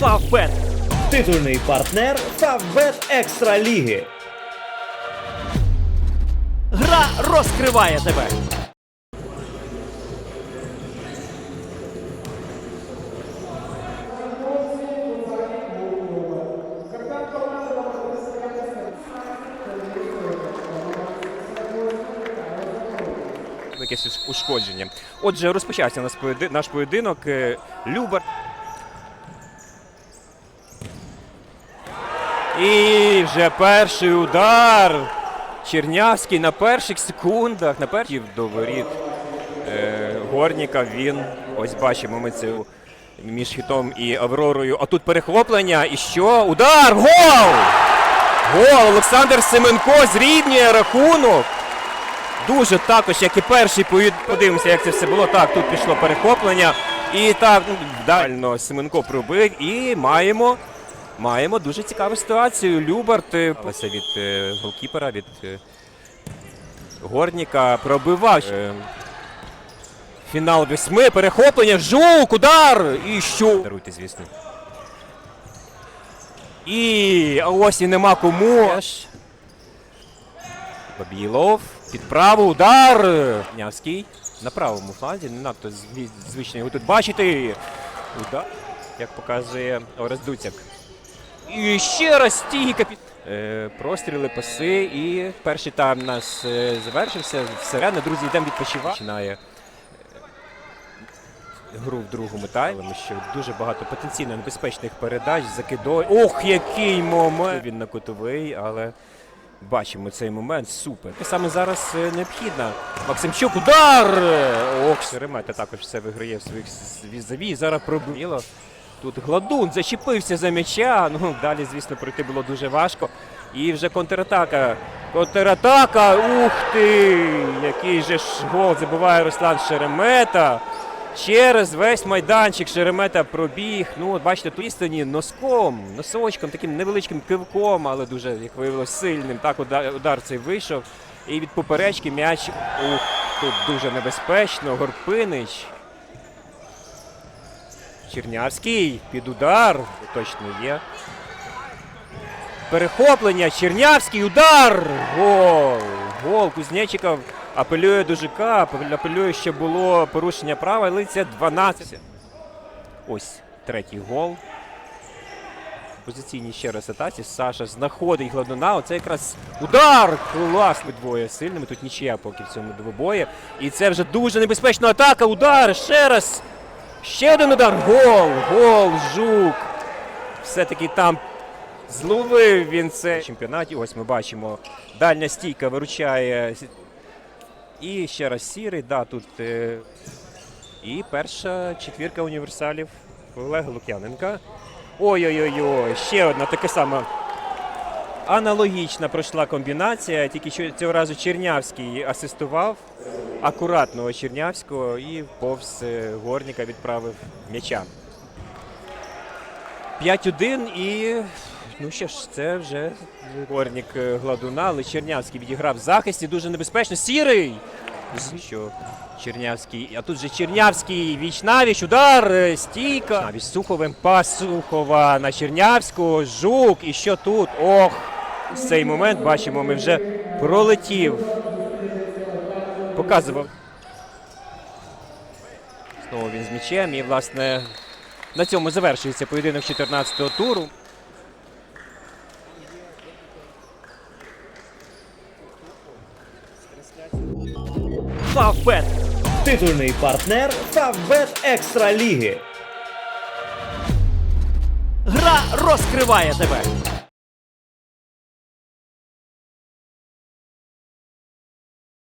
Фавбет. Титульний партнер Фавбет Екстра Ліги. Гра розкриває тебе. якесь ушкодження. Отже, розпочався наш поєдинок. Е, Любар. І вже перший удар. Чернявський на перших секундах, на перших до воріт е, Горніка. Він, ось бачимо ми це між хітом і Авророю. А тут перехоплення. І що? Удар! Гол! Гол! Олександр Семенко зрівнює рахунок. Дуже також, як і перший, подивимося, як це все було. Так, тут пішло перехоплення. І так, ну, дально Семенко пробив. І маємо, маємо дуже цікаву ситуацію. Любарт від е, голкіпера, від е, Горніка пробивав. Е, Фінал восьми, перехоплення, жук, удар! І що? Даруйте, звісно. І ось і нема кому. Бабілов. Під праву удар. Нявський на правому фланзі. Не надто зві- його тут бачити. Удар, як показує Орес Дуцяк. І ще раз стійка під. Е, простріли, паси. І перший тайм у нас е, завершився. Всередину, друзі, йдемо відпочивати. Починає е, гру в другому таймі. Тому що дуже багато потенційно небезпечних передач, закидой. Ох, який момент! Він на кутовий, але бачимо цей момент. Супер. І саме зараз е, необхідно. Максимчук, удар! Ох, Шеремета також все виграє в своїх візаві. Зараз пробило. Тут Гладун зачепився за м'яча. Ну, далі, звісно, пройти було дуже важко. І вже контратака. Контратака! Ух ти! Який же ж гол забиває Руслан Шеремета. Через весь майданчик Шеремета пробіг. Ну, от бачите, тут істині носком, носочком, таким невеличким кивком, але дуже, як виявилось, сильним. Так удар, удар цей вийшов. І від поперечки м'яч. Ух, тут дуже небезпечно. Горпинич. Чернявський під удар. Точно є. Перехоплення. Чернявський удар. Гол. Гол Кузнечиков апелює до ЖК. Апелює, що було порушення права. Але це 12. Ось третій гол. Позиційній ще раз атаці. Саша знаходить гладуна. Оце якраз удар! Класний двоє сильними. Тут нічия поки в цьому двобої. І це вже дуже небезпечна атака. Удар! Ще раз! Ще один удар. Гол! Гол! Жук! Все-таки там зловив він це в чемпіонаті. Ось ми бачимо. Дальня стійка виручає. І ще раз сірий. Да, тут. Е... І перша четвірка універсалів Олега Лук'яненка. Ой-ой-ой, ще одна така сама аналогічна пройшла комбінація, тільки що цього разу Чернявський асистував акуратного Чернявського і повз е, Горніка відправив м'яча. 5-1 і. Ну що ж, це вже Горнік е, Гладуна, але Чернявський відіграв в захисті. Дуже небезпечно. Сірий! Що Чернявський. А тут же Чернявський віч навіч, удар, е, стійка. Навіч Суховим пас Сухова на Чернявського. Жук. І що тут? Ох! В цей момент бачимо, ми вже пролетів. Показував. Знову він з м'ячем. І, власне, на цьому завершується поєдинок 14-го туру. Фавбет. Титульний партнер Фавбет Екстра Ліги. Гра розкриває тебе.